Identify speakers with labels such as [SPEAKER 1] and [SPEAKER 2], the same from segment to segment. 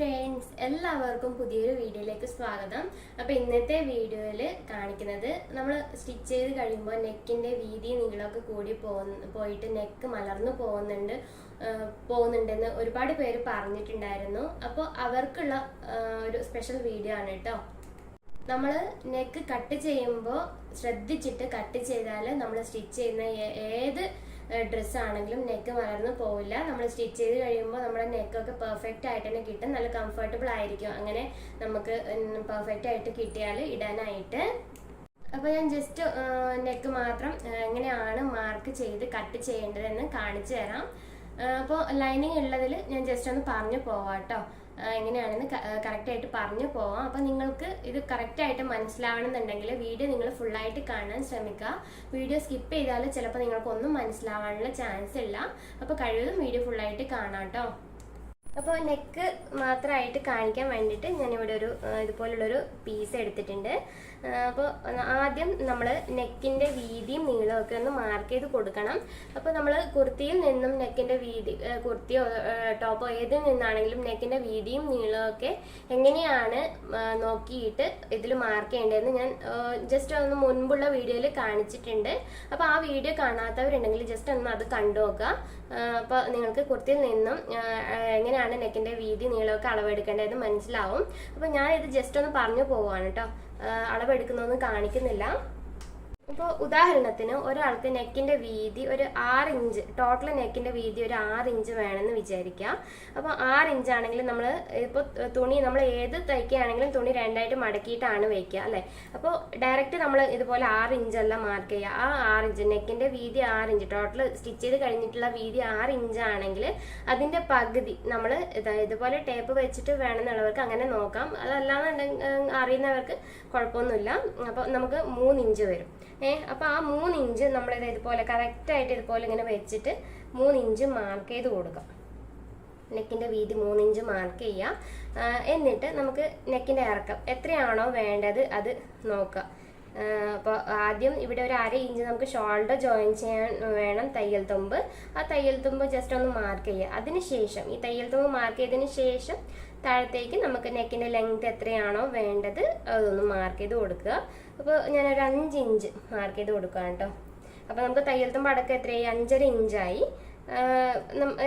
[SPEAKER 1] Friends എല്ലാവർക്കും പുതിയൊരു വീഡിയോയിലേക്ക് സ്വാഗതം. അപ്പോൾ ഇന്നത്തെ വീഡിയോയിൽ കാണിക്കുന്നത് നമ്മൾ സ്റ്റിച്ച് ചെയ്ത് കഴിയുമ്പോൾ നെക്കിന്റെ വീതി നീളമൊക്കെ കൂടി പോകുന്ന പോയിട്ട് നെക്ക് മലർന്നു പോകുന്നുണ്ട് പോകുന്നുണ്ടെന്ന് ഒരുപാട് പേര് പറഞ്ഞിട്ടുണ്ടായിരുന്നു. അപ്പോൾ അവർക്കുള്ള ഒരു സ്പെഷ്യൽ വീഡിയോ ആണ് കേട്ടോ നമ്മൾ നെക്ക് കട്ട് ചെയ്യുമ്പോൾ ശ്രദ്ധിച്ചിട്ട് കട്ട് ചെയ്താൽ നമ്മൾ സ്റ്റിച്ച് ചെയ്യുന്ന ഏത് ഡ്രസ്സ് ആണെങ്കിലും നെക്ക് മലർന്നു പോവില്ല. നമ്മൾ സ്റ്റിച്ച് ചെയ്ത് കഴിയുമ്പോൾ നമ്മുടെ നെക്കൊക്കെ പെർഫെക്റ്റ് ആയിട്ട് തന്നെ കിട്ടും. നല്ല കംഫർട്ടബിൾ ആയിരിക്കും. അങ്ങനെ നമുക്ക് പെർഫെക്റ്റ് ആയിട്ട് കിട്ടിയാൽ ഇടാനായിട്ട്. അപ്പോൾ ഞാൻ ജസ്റ്റ് നെക്ക് മാത്രം എങ്ങനെയാണ് മാർക്ക് ചെയ്ത് കട്ട് ചെയ്യേണ്ടതെന്ന് കാണിച്ചു തരാം. അപ്പോൾ ലൈനിങ് ഉള്ളതിൽ ഞാൻ ജസ്റ്റ് ഒന്ന് പറഞ്ഞു പോവാം കേട്ടോ എങ്ങനെയാണെന്ന് കറക്റ്റായിട്ട് പറഞ്ഞു പോവാം. അപ്പോൾ നിങ്ങൾക്ക് ഇത് കറക്റ്റായിട്ട് മനസ്സിലാവണമെന്നുണ്ടെങ്കിൽ വീഡിയോ നിങ്ങൾ ഫുള്ളായിട്ട് കാണാൻ ശ്രമിക്കുക. വീഡിയോ സ്കിപ്പ് ചെയ്താൽ ചിലപ്പോൾ നിങ്ങൾക്കൊന്നും മനസ്സിലാവാനുള്ള ചാൻസ് ഇല്ല. അപ്പോൾ കഴിവതും വീഡിയോ ഫുള്ളായിട്ട് കാണാം കേട്ടോ അപ്പോൾ നെക്ക് മാത്രമായിട്ട് കാണിക്കാൻ വേണ്ടിയിട്ട് ഞാനിവിടെ ഒരു ഇതുപോലുള്ളൊരു പീസ് എടുത്തിട്ടുണ്ട്. അപ്പോൾ ആദ്യം നമ്മൾ നെക്കിന്റെ വീതിയും നീളവും ഒക്കെ ഒന്ന് മാർക്ക് ചെയ്ത് കൊടുക്കണം. അപ്പോൾ നമ്മൾ കുർത്തിയിൽ നിന്നും നെക്കിന്റെ വീതി കുർത്തിയോ ടോപ്പോ ഏതിൽ നിന്നാണെങ്കിലും നെക്കിന്റെ വീതിയും നീളവും ഒക്കെ എങ്ങനെയാണ് നോക്കിയിട്ട് ഇതിൽ മാർക്ക് ചെയ്യേണ്ടതെന്ന് ഞാൻ ജസ്റ്റ് ഒന്ന് മുൻപുള്ള വീഡിയോയിൽ കാണിച്ചിട്ടുണ്ട്. അപ്പോൾ ആ വീഡിയോ കാണാത്തവരുണ്ടെങ്കിൽ ജസ്റ്റ് ഒന്ന് അത് കണ്ടു നോക്കുക. അപ്പോൾ നിങ്ങൾക്ക് കുർത്തിയിൽ നിന്നും ആ, എങ്ങനെയാണ് നെക്കിന്റെ വീതി നീളമൊക്കെ അളവെടുക്കേണ്ടതെന്ന് മനസ്സിലാവും. അപ്പോൾ ഞാൻ ഇത് ജസ്റ്റ് ഒന്ന് പറഞ്ഞു പോവാണ് കേട്ടോ അളവെടുക്കുന്നൊന്നും കാണിക്കുന്നില്ല. ഇപ്പോൾ ഉദാഹരണത്തിന് ഒരാൾക്ക് നെക്കിന്റെ വീതി ഒരു ആറ് ഇഞ്ച് ടോട്ടൽ നെക്കിന്റെ വീതി ഒരു ആറ് ഇഞ്ച് വേണമെന്ന് വിചാരിക്കുക അപ്പോൾ ആറ് ഇഞ്ച് ആണെങ്കിൽ നമ്മൾ ഇപ്പോൾ തുണി നമ്മൾ ഏത് തയ്ക്കുകയാണെങ്കിലും തുണി രണ്ടായിട്ട് മടക്കിയിട്ടാണ് വയ്ക്കുക അല്ലേ? അപ്പോൾ ഡയറക്റ്റ് നമ്മൾ ഇതുപോലെ ആറ് ഇഞ്ചല്ല മാർക്ക് ചെയ്യുക. ആ ആറ് ഇഞ്ച് നെക്കിന്റെ വീതി ആറ് ഇഞ്ച് ടോട്ടൽ സ്റ്റിച്ച് ചെയ്ത് കഴിഞ്ഞിട്ടുള്ള വീതി ആറ് ഇഞ്ച് ആണെങ്കിൽ അതിന്റെ പകുതി നമ്മൾ ഇതുപോലെ ടേപ്പ് വെച്ചിട്ട് വേണമെന്നുള്ളവർക്ക് അങ്ങനെ നോക്കാം. അതല്ലാന്നുണ്ടെങ്കിൽ അറിയുന്നവർക്ക് കുഴപ്പമൊന്നുമില്ല. അപ്പോൾ നമുക്ക് മൂന്ന് ഇഞ്ച് വരും. ഏ അപ്പോൾ ആ മൂന്ന് ഇഞ്ച് നമ്മളിത് ഇതുപോലെ കറക്റ്റായിട്ട് ഇതുപോലെ ഇങ്ങനെ വെച്ചിട്ട് മൂന്ന് ഇഞ്ച് മാർക്ക് ചെയ്ത് കൊടുക്കാം. നെക്കിന്റെ വീതി മൂന്ന് ഇഞ്ച് മാർക്ക് ചെയ്യാം. എന്നിട്ട് നമുക്ക് നെക്കിന്റെ ഇറക്കം എത്രയാണോ വേണ്ടത് അത് നോക്കുക അപ്പോൾ ആദ്യം ഇവിടെ ഒരു അര ഇഞ്ച് നമുക്ക് ഷോൾഡർ ജോയിൻ ചെയ്യാൻ വേണം തയ്യൽ തുമ്പ്. ആ തയ്യൽ തുമ്പ് ജസ്റ്റ് ഒന്ന് മാർക്ക് ചെയ്യുക. അതിനുശേഷം ഈ തയ്യൽ തുമ്പ് മാർക്ക് ചെയ്തതിന് ശേഷം താഴത്തേക്ക് നമുക്ക് നെക്കിന്റെ ലെങ്ത് എത്രയാണോ വേണ്ടത് അതൊന്ന് മാർക്ക് ചെയ്ത് കൊടുക്കുക. അപ്പോൾ ഞാനൊരു അഞ്ച് ഇഞ്ച് മാർക്ക് ചെയ്ത് കൊടുക്കുക കേട്ടോ അപ്പോൾ നമുക്ക് തയ്യൽ തുമ്പ് അടക്കം എത്രയായി? അഞ്ചര ഇഞ്ചായി.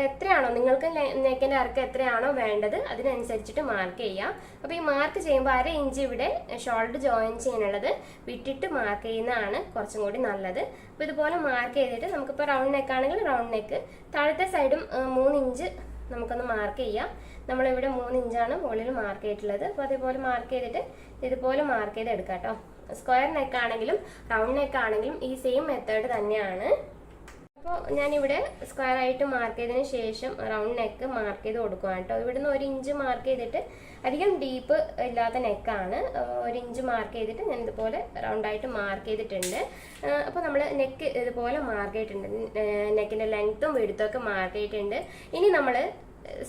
[SPEAKER 1] എത്രയാണോ നിങ്ങൾക്ക് നെക്കിന്റെ ഇറക്കം എത്രയാണോ വേണ്ടത് അതിനനുസരിച്ചിട്ട് മാർക്ക് ചെയ്യാം. അപ്പോൾ ഈ മാർക്ക് ചെയ്യുമ്പോൾ അര ഇഞ്ച് ഇവിടെ ഷോൾഡർ ജോയിൻ ചെയ്യാനുള്ളത് വിട്ടിട്ട് മാർക്ക് ചെയ്യുന്നതാണ് കുറച്ചും കൂടി നല്ലത്. അപ്പോൾ ഇതുപോലെ മാർക്ക് ചെയ്തിട്ട് നമുക്കിപ്പോൾ റൗണ്ട് നെക്ക് ആണെങ്കിൽ റൗണ്ട് നെക്ക് താഴത്തെ സൈഡും മൂന്ന് ഇഞ്ച് നമുക്കൊന്ന് മാർക്ക് ചെയ്യാം. നമ്മളിവിടെ മൂന്ന് ഇഞ്ചാണ് മുകളിൽ മാർക്ക് ചെയ്തിട്ടുള്ളത്. അപ്പോൾ അതേപോലെ മാർക്ക് ചെയ്തിട്ട് ഇതുപോലെ മാർക്ക് ചെയ്ത് എടുക്കാം കേട്ടോ. സ്ക്വയർ നെക്ക് ആണെങ്കിലും റൗണ്ട് നെക്ക് ആണെങ്കിലും ഈ സെയിം മെത്തേഡ് തന്നെയാണ്. അപ്പോൾ ഞാനിവിടെ സ്ക്വയർ ആയിട്ട് മാർക്ക് ചെയ്തതിന് ശേഷം റൗണ്ട് നെക്ക് മാർക്ക് ചെയ്ത് കൊടുക്കുകയാണ് കേട്ടോ. ഇവിടുന്ന് ഒരു ഇഞ്ച് മാർക്ക് ചെയ്തിട്ട് അധികം ഡീപ്പ് ഇല്ലാത്ത നെക്കാണ് ഒരു ഇഞ്ച് മാർക്ക് ചെയ്തിട്ട് ഞാൻ ഇതുപോലെ റൗണ്ടായിട്ട് മാർക്ക് ചെയ്തിട്ടുണ്ട്. അപ്പോൾ നമ്മൾ നെക്ക് ഇതുപോലെ മാർക്ക് ചെയ്തിട്ടുണ്ട്. നെക്കിന്റെ ലെങ്ത്തും വെടുത്തും ഒക്കെ മാർക്ക് ചെയ്തിട്ടുണ്ട്. ഇനി നമ്മൾ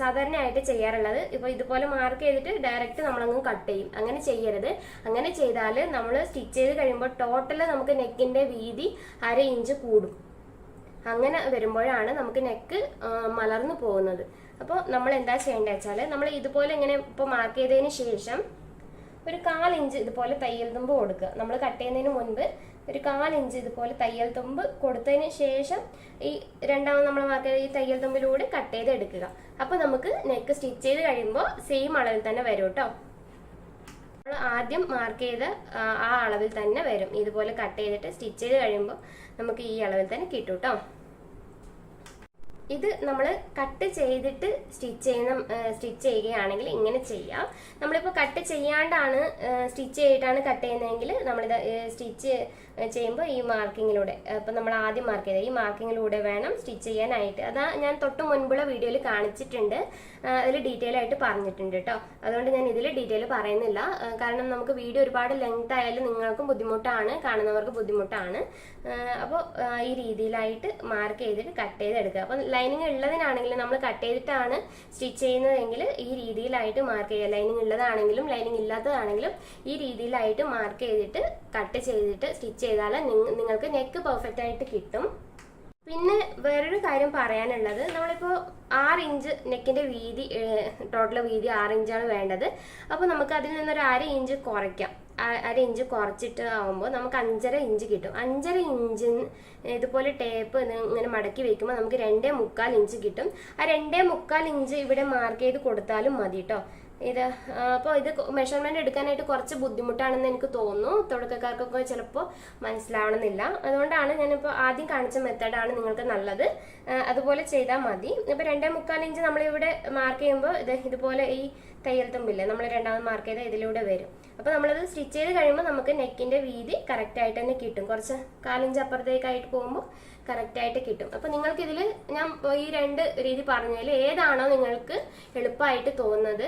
[SPEAKER 1] സാധാരണയായിട്ട് ചെയ്യാറുള്ളത് ഇപ്പോൾ ഇതുപോലെ മാർക്ക് ചെയ്തിട്ട് ഡയറക്റ്റ് നമ്മളങ്ങ് കട്ട് ചെയ്യും. അങ്ങനെ ചെയ്യരുത്. അങ്ങനെ ചെയ്താൽ നമ്മൾ സ്റ്റിച്ച് ചെയ്ത് കഴിയുമ്പോൾ ടോട്ടൽ നമുക്ക് നെക്കിന്റെ വീതി അര ഇഞ്ച് കൂടും. അങ്ങനെ വരുമ്പോഴാണ് നമുക്ക് നെക്ക് മലർന്നു പോകുന്നത്. അപ്പോൾ നമ്മൾ എന്താ ചെയ്യേണ്ടത് വെച്ചാൽ നമ്മൾ ഇതുപോലെ ഇങ്ങനെ ഇപ്പോൾ മാർക്ക് ചെയ്തതിന് ശേഷം ഒരു കാൽ ഇഞ്ച് ഇതുപോലെ തയ്യൽ തുമ്പ് കൊടുക്കുക. നമ്മൾ കട്ട് ചെയ്യുന്നതിന് മുൻപ് ഒരു കാൽ ഇഞ്ച് ഇതുപോലെ തയ്യൽ തുമ്പ് കൊടുത്തതിന് ശേഷം ഈ രണ്ടാമത് നമ്മൾ മാർക്ക് ചെയ്ത ഈ തയ്യൽ തുമ്പിലൂടെ കട്ട് ചെയ്ത് എടുക്കുക അപ്പോൾ നമുക്ക് നെക്ക് സ്റ്റിച്ച് ചെയ്ത് കഴിയുമ്പോൾ സെയിം അളവിൽ തന്നെ വരും കേട്ടോ നമ്മൾ ആദ്യം മാർക്ക് ചെയ്ത് ആ, അളവിൽ തന്നെ വരും. ഇതുപോലെ കട്ട് ചെയ്തിട്ട് സ്റ്റിച്ച് ചെയ്ത് കഴിയുമ്പോൾ നമുക്ക് ഈ അളവിൽ തന്നെ കിട്ടും കേട്ടോ ഇത് നമ്മൾ കട്ട് ചെയ്തിട്ട് സ്റ്റിച്ച് ചെയ്യുന്ന സ്റ്റിച്ച് ചെയ്യുകയാണെങ്കിൽ ഇങ്ങനെ ചെയ്യാം. നമ്മളിപ്പോൾ കട്ട് ചെയ്യാണ്ടാണ് സ്റ്റിച്ച് ചെയ്തിട്ടാണ് കട്ട് ചെയ്യുന്നതെങ്കിൽ നമ്മളിത് സ്റ്റിച്ച് ചെയ്യുമ്പോൾ ഈ മാർക്കിങ്ങിലൂടെ അപ്പം നമ്മൾ ആദ്യം മാർക്ക് ചെയ്ത ഈ മാർക്കിങ്ങിലൂടെ വേണം സ്റ്റിച്ച് ചെയ്യാനായിട്ട്. അതാ ഞാൻ തൊട്ട് മുൻപുള്ള വീഡിയോയിൽ കാണിച്ചിട്ടുണ്ട്. അതിൽ ഡീറ്റെയിൽ ആയിട്ട് പറഞ്ഞിട്ടുണ്ട് കേട്ടോ അതുകൊണ്ട് ഞാൻ ഇതിൽ ഡീറ്റെയിൽ പറയുന്നില്ല. കാരണം നമുക്ക് വീഡിയോ ഒരുപാട് ലെങ്ത് ആയാലും നിങ്ങൾക്കും ബുദ്ധിമുട്ടാണ് കാണുന്നവർക്ക് ബുദ്ധിമുട്ടാണ്. അപ്പോൾ ഈ രീതിയിലായിട്ട് മാർക്ക് ചെയ്തിട്ട് കട്ട് ചെയ്തെടുക്കുക. അപ്പം ലൈനിങ് ഉള്ളതിനാണെങ്കിലും നമ്മൾ കട്ട് ചെയ്തിട്ടാണ് സ്റ്റിച്ച് ചെയ്യുന്നതെങ്കിൽ ഈ രീതിയിലായിട്ട് മാർക്ക് ചെയ്യുക. ലൈനിങ് ഉള്ളതാണെങ്കിലും ലൈനിങ് ഇല്ലാത്തതാണെങ്കിലും ഈ രീതിയിലായിട്ട് മാർക്ക് ചെയ്തിട്ട് കട്ട് ചെയ്തിട്ട് സ്റ്റിച്ച് ചെയ്താൽ നിങ്ങൾക്ക് നെക്ക് പെർഫെക്റ്റ് ആയിട്ട് കിട്ടും. പിന്നെ വേറൊരു കാര്യം പറയാനുള്ളത് നമ്മളിപ്പോൾ ആറ് ഇഞ്ച് നെക്കിന്റെ വീതി ടോട്ടൽ വീതി ആറ് ഇഞ്ചാണ് വേണ്ടത്. അപ്പോൾ നമുക്ക് അതിൽ നിന്നൊരു അര ഇഞ്ച് കുറയ്ക്കാം. അര ഇഞ്ച് കുറച്ചിട്ട് ആവുമ്പോൾ നമുക്ക് അഞ്ചര ഇഞ്ച് കിട്ടും. അഞ്ചര ഇഞ്ച് ഇതുപോലെ ടേപ്പ് ഇങ്ങനെ മടക്കി വെക്കുമ്പോൾ നമുക്ക് രണ്ടേ മുക്കാൽ ഇഞ്ച് കിട്ടും. ആ രണ്ടേ മുക്കാൽ ഇഞ്ച് ഇവിടെ മാർക്ക് ചെയ്ത് കൊടുത്താലും മതി കേട്ടോ ഇത് അപ്പോൾ ഇത് മെഷർമെന്റ് എടുക്കാനായിട്ട് കുറച്ച് ബുദ്ധിമുട്ടാണെന്ന് എനിക്ക് തോന്നുന്നു. തുടക്കക്കാർക്കൊക്കെ ചിലപ്പോൾ മനസ്സിലാവണമെന്നില്ല. അതുകൊണ്ടാണ് ഞാനിപ്പോൾ ആദ്യം കാണിച്ച മെത്തേഡാണ് നിങ്ങൾക്ക് നല്ലത്. അതുപോലെ ചെയ്താൽ മതി. ഇപ്പോൾ രണ്ടേ മുക്കാൽ ഇഞ്ച് നമ്മളിവിടെ മാർക്ക് ചെയ്യുമ്പോൾ ഇത് ഇതുപോലെ ഈ തയ്യൽ തുമ്പില്ലേ? നമ്മൾ രണ്ടാമത് മാർക്ക് ചെയ്ത ഇതിലൂടെ വരും. അപ്പോൾ നമ്മളത് സ്റ്റിച്ച് ചെയ്ത് കഴിയുമ്പോൾ നമുക്ക് നെക്കിന്റെ വീതി കറക്റ്റ് ആയിട്ട് തന്നെ കിട്ടും. കുറച്ച് കാലിഞ്ച് അപ്പുറത്തേക്കായിട്ട് പോകുമ്പോൾ കറക്റ്റ് ആയിട്ട് കിട്ടും. അപ്പോൾ നിങ്ങൾക്ക് ഇതിൽ ഞാൻ ഈ രണ്ട് രീതി പറഞ്ഞതിൽ ഏതാണോ നിങ്ങൾക്ക് എളുപ്പമായിട്ട് തോന്നുന്നത്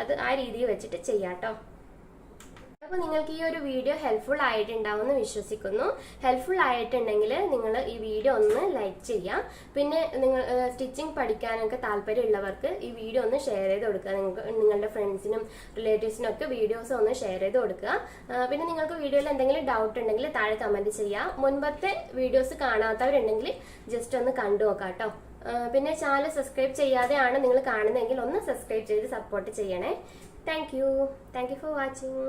[SPEAKER 1] അത് ആ രീതിയിൽ വെച്ചിട്ട് ചെയ്യാം കേട്ടോ അപ്പോൾ നിങ്ങൾക്ക് ഈ ഒരു വീഡിയോ ഹെൽപ്ഫുൾ ആയിട്ടുണ്ടാവുമെന്ന് വിശ്വസിക്കുന്നു. ഹെൽപ്ഫുൾ ആയിട്ടുണ്ടെങ്കിൽ നിങ്ങൾ ഈ വീഡിയോ ഒന്ന് ലൈക്ക് ചെയ്യാം. പിന്നെ നിങ്ങൾ സ്റ്റിച്ചിങ് പഠിക്കാനൊക്കെ താല്പര്യമുള്ളവർക്ക് ഈ വീഡിയോ ഒന്ന് ഷെയർ ചെയ്ത് കൊടുക്കുക. നിങ്ങൾക്ക് നിങ്ങളുടെ ഫ്രണ്ട്സിനും റിലേറ്റീവ്സിനും ഒക്കെ വീഡിയോസ് ഒന്ന് ഷെയർ ചെയ്ത് കൊടുക്കുക. പിന്നെ നിങ്ങൾക്ക് വീഡിയോയിൽ എന്തെങ്കിലും ഡൗട്ട് ഉണ്ടെങ്കിൽ താഴെ കമന്റ് ചെയ്യുക മുൻപത്തെ വീഡിയോസ് കാണാത്തവരുണ്ടെങ്കിൽ ജസ്റ്റ് ഒന്ന് കണ്ടു നോക്കാം കേട്ടോ. പിന്നെ ചാനൽ സബ്സ്ക്രൈബ് ചെയ്യാതെയാണ് നിങ്ങൾ കാണുന്നതെങ്കിൽ ഒന്ന് സബ്സ്ക്രൈബ് ചെയ്ത് സപ്പോർട്ട് ചെയ്യണേ. Thank you thank you for watching